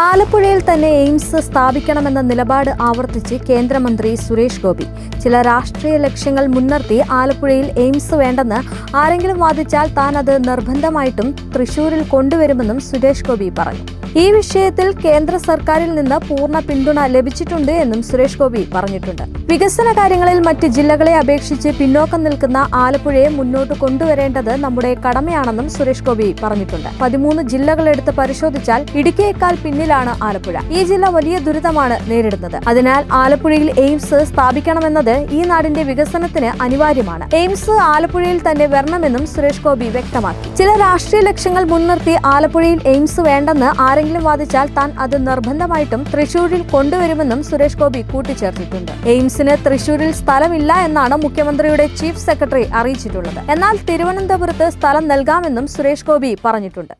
ആലപ്പുഴയിൽ തന്നെ എയിംസ് സ്ഥാപിക്കണമെന്ന നിലപാട് ആവർത്തിച്ച് കേന്ദ്രമന്ത്രി സുരേഷ് ഗോപി. ചില രാഷ്ട്രീയ ലക്ഷ്യങ്ങൾ മുൻനിർത്തി ആലപ്പുഴയിൽ എയിംസ് വേണ്ടെന്ന് ആരെങ്കിലും വാദിച്ചാൽ താൻ അത് നിർബന്ധമായിട്ടും തൃശൂരിൽ കൊണ്ടുവരുമെന്നും സുരേഷ് ഗോപി പറഞ്ഞു. ഈ വിഷയത്തിൽ കേന്ദ്ര സർക്കാരിൽ നിന്ന് പൂർണ പിന്തുണ ലഭിച്ചിട്ടുണ്ട് എന്നും സുരേഷ് ഗോപി പറഞ്ഞിട്ടുണ്ട്. വികസന കാര്യങ്ങളിൽ മറ്റ് ജില്ലകളെ അപേക്ഷിച്ച് പിന്നോക്കം നിൽക്കുന്ന ആലപ്പുഴയെ മുന്നോട്ട് കൊണ്ടുവരേണ്ടത് നമ്മുടെ കടമയാണെന്നും സുരേഷ് ഗോപി പറഞ്ഞിട്ടുണ്ട്. പതിമൂന്ന് ജില്ലകളെടുത്ത് പരിശോധിച്ചാൽ ഇടുക്കിയേക്കാൾ പിന്നിലാണ് ആലപ്പുഴ. ഈ ജില്ല വലിയ ദുരിതമാണ് നേരിടുന്നത്. അതിനാൽ ആലപ്പുഴയിൽ എയിംസ് സ്ഥാപിക്കണമെന്നത് ഈ നാടിന്റെ വികസനത്തിന് അനിവാര്യമാണ്. എയിംസ് ആലപ്പുഴയിൽ തന്നെ വരണമെന്നും സുരേഷ് ഗോപി വ്യക്തമാക്കി. ചില രാഷ്ട്രീയ ലക്ഷ്യങ്ങൾ മുൻനിർത്തി ആലപ്പുഴയിൽ എയിംസ് വേണ്ടെന്ന് ആരെങ്കിലും വാദിച്ചാൽ താൻ അത് നിർബന്ധമായിട്ടും തൃശൂരിൽ കൊണ്ടുവരുമെന്നും സുരേഷ് ഗോപി കൂട്ടിച്ചേർത്തിട്ടുണ്ട്. എയിംസിന് തൃശൂരിൽ സ്ഥലമില്ല എന്നാണ് മുഖ്യമന്ത്രിയുടെ ചീഫ് സെക്രട്ടറി അറിയിച്ചിട്ടുള്ളത്. എന്നാൽ തിരുവനന്തപുരത്ത് സ്ഥലം നൽകാമെന്നും സുരേഷ് ഗോപി പറഞ്ഞിട്ടുണ്ട്.